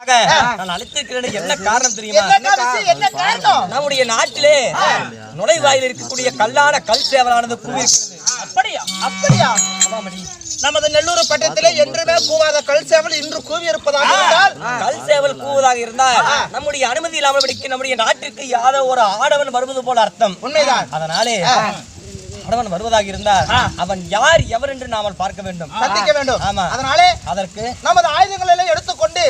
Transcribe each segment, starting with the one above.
நான் அழைத்திருக்கிறேன் என்ன காரணம் தெரியுமா? நம்முடைய நாட்டிலே நுழைவாயில் இருக்கக்கூடிய கல்லான கல் சேவலானது அப்படியா? அப்படியா. நமது நெல்லூர் பட்டத்திலே என்றுமே கூவாத கல் சேவல் இன்று கூவி இருப்பதாக இருந்தால்? கல் சேவல் கூவதாக இருந்தால் நம்முடைய அனுமதி இல்லாமல் படிக்க நம்முடைய நாட்டிற்கு யாதோ ஒரு ஆடவன் வருவது போல அர்த்தம். உண்மைதான். அதனாலே ஆடவன் வருவதாக இருந்தால் அவன் யார் எவர் என்று நாமல் பார்க்க வேண்டும். சந்திக்க வேண்டும். ஆமா. அதனாலே அதற்கு நமது ஆயுதங்களை எல்லாம் எடுத்துக்கொண்டு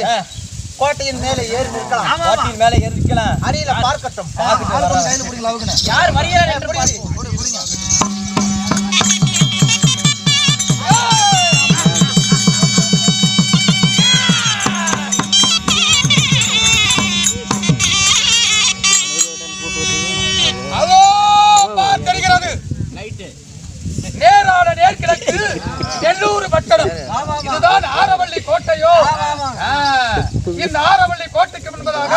கோட்டையின் மேலே ஏறி நிற்கலாம். கோட்டையின் மேலே ஏறி நிற்கலாம். அருகில பார்க்கட்டும். யார் வருகிறார் இந்த ஆரவள்ளி கோட்டைக்கு முன்பதாக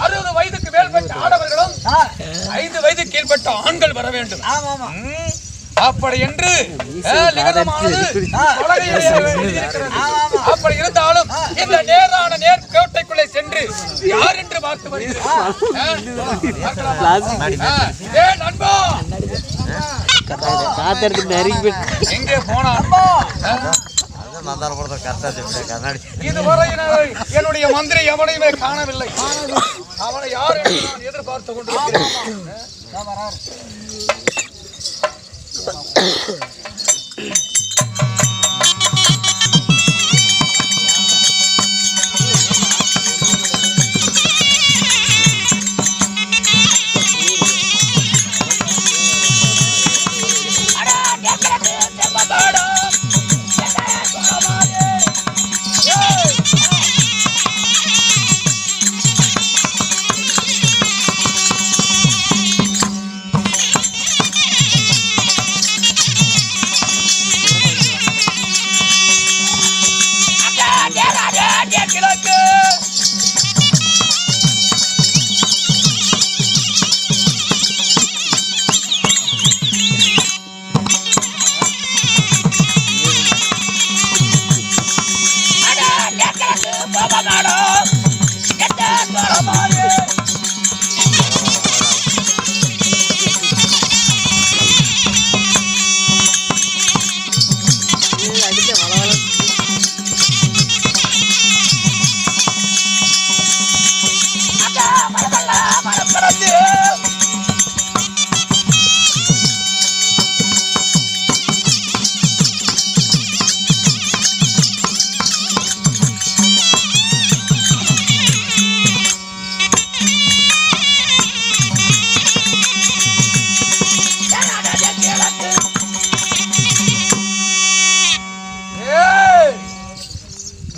அறுபது வயதுக்கு மேற்பட்ட ஆடவர்களும் ஐந்து வயது கீழ்பட்ட ஆண்கள் வர வேண்டும் அப்படி என்று இருந்தாலும் இந்த நேரான நேர் கோட்டைக்குள்ளே சென்று யார் என்று பார்த்து வருகிறேன் ஆ, பார்க்கலாமா? ஆ, ஏ நண்பா எங்கே போனா இதுவரை நான் என்னுடைய மந்திரி எவனையுமே காணவில்லை. அவனை யார் என்று நான் எதிர்பார்த்து கொண்டிருக்கிறேன் கிழக்கு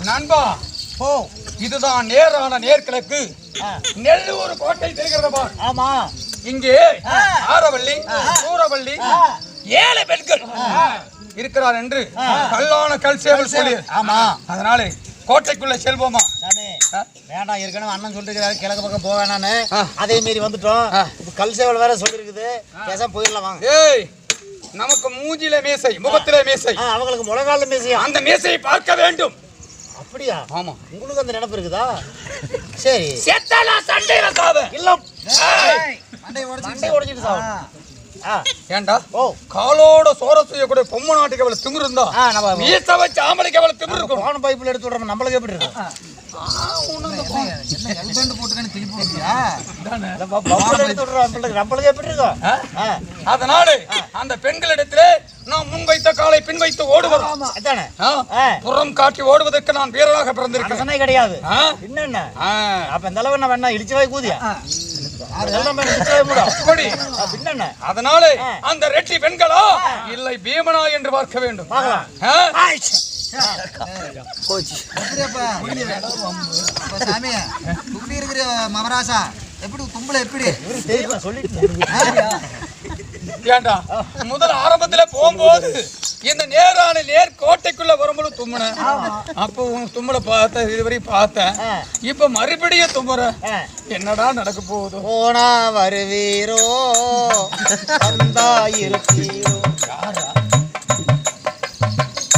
நண்பா ஓ இதுதான் நேரான நேர்கிழக்கு. நெல்லூர் கோட்டை தெரிகிறது ஆமா. இங்கே ஆரவள்ளி சூரவள்ளி ஏழு பெண்கள் இருக்கிறார் என்று கல்லான கல் சேவல் சொல்லி ஆமா. அதனாலே கோட்டைக்குள்ள செல்வோமா? வேண்டாம் ஏற்கனவே அண்ணன் சொல்லிருக்காரு கிழக்கு பக்கம் போக வேணான்னு அதே மீறி வந்துட்டோம். கல் சேவல் வேற சொல்லிருக்குது. பேசாம போயிடலாம் வாங்க. ஏய் நமக்கு மூஞ்சில மீசை முகத்திலே மீசை. அவங்களுக்கு முழங்கால மீசையா? அந்த மீசையை பார்க்க வேண்டும். அப்படியா? ஆமா. உங்களுக்கு அந்த நினைப்பு இருக்குதா? சரி. செத்தலா சண்டையில சாவ இல்ல மண்டை உடைச்சிட்டு சாவணும். ஆ. ஏண்டா? ஓ. காலோட சோர செய்யக்கூடிய பொம்மை நாட்டுக்கு எவ்வளவு திமிரு இருந்தா? மீச வச்சு ஆம்பளைக்கு எவ்வளவு திமிரு இருக்கும் பைப்புல எடுத்து விடுறோம் நம்மளுக்கு எப்படி இருக்கும்? நம்மளுக்கு எப்படி இருக்கும்? அதனால அந்த பெண்களிடத்திலே நாம் முன் வைத்த காலை பின் வைத்து. புறம் காட்டி ஓடுவதற்கு நான் வீரராக பிறந்திருக்கிறேன். அரசனே கிடையாது? என்னென்ன. அப்ப இந்த அளவு என்ன வேணா இடிச்சு வாய் கூதியா? அதனாலே அந்த ரெட்டி பெண்களா? இல்லை பீமனா என்று பார்க்க வேண்டும். இருக்கிற மமராசா எப்படி தும்பல எப்படி? சொல்லிட்டு ஏண்டா? முதல் ஆரம்பத்துல போகும்போது இந்த நேரான நேர் கோட்டைக்குள்ள வரும்போது தும்முன. அப்போ உன் தும்மல பார்த்த இதுவரை பார்த்தேன். இப்ப மறுபடியும் தும்முற. என்னடா நடக்க போகுது? போனா வருவீரோ? வந்தா இருப்பீரோ?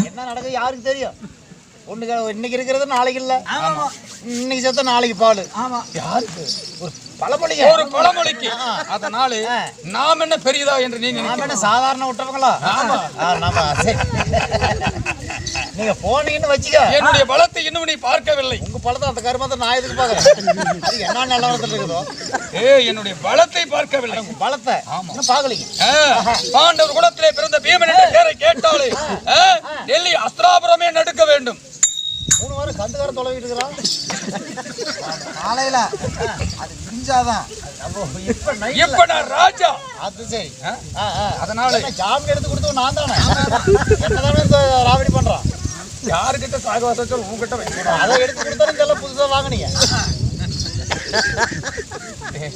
என்ன நடக்குது? யாருக்கு தெரியும்? பொண்ணுக்கு இன்னைக்கு இருக்கிறது நாளைக்கு இல்ல. இன்னைக்கு சேர்த்தா நாளைக்கு பால். யாருக்கு? ஒரு பழமொழி ஒரு பழமொழிக்கு. அதனால நாம் என்ன பெரியதா என்று நீங்க நாம என்ன சாதாரண விட்டவங்களா ஆ, நாம. நீங்க போனீங்கன்னு வச்சுக்க. என்னுடைய பலத்தை இன்னும் நீ பார்க்கவில்லை. உங்க பழத்தை அந்த கருமத்தை நான் எதுக்கு பாக்குறேன் அது என்ன நிலவரத்துல இருக்குதோ? ஏ என்னுடைய பலத்தை பார்க்கவில்லை. உங்க பழத்தை இன்னும் பாக்கலீங்க பாண்டவர் குலத்திலே பிறந்த பீமன் என்ற பேரை கேட்டாலே டெல்லி மூணு கந்துக்காரன் தொலைவிட்டு இருக்கிறான் காலையில அது அப்போ இப்ப நான் ராஜா. அது சரி. ஆ? ஆ, ஆ. அதனால ஜாமீன் எடுத்து கொடுத்தவன் நான் தானே? என்னதானே ராவடி பண்றான்? யாருக்கிட்ட சாகவாசம் உங்ககிட்ட வைக்கணும்? அதை எடுத்து கொடுத்தா இதெல்லாம் புதுசா வாங்குனீங்க.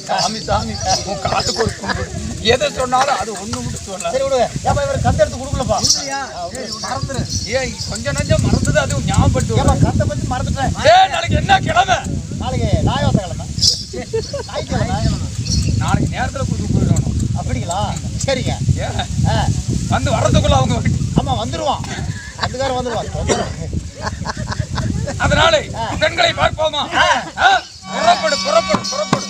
சாமி சாமி. உன் காசு கொடுக்கும் எதை சொன்னாலும் அது ஒண்ணு மட்டும் சொல்ல சரி விடுங்க. ஏப்பா இவர் கந்து எடுத்து கொடுக்கலப்பா. மறந்துரு. ஏன் கொஞ்சம் நஞ்சம் மறந்தது அதுவும் ஞாபகப்பட்டு ஏப்பா. கந்தை பத்தி மறந்துட்டேன். ஏய் நாளைக்கு என்ன கிழமை? நாளைக்கு நாயவாச கிழமை நாளைக்கு நேரத்துல கொடுத்து போயிடணும். அப்படிங்களா? சரிங்க. வந்து வர்றதுக்குள்ள அவங்க ஆமா வந்துருவான். அதுக்காரன் வந்துருவான். அதனால பெண்களை பார்ப்போமா? புறப்படு புறப்படு புறப்படு.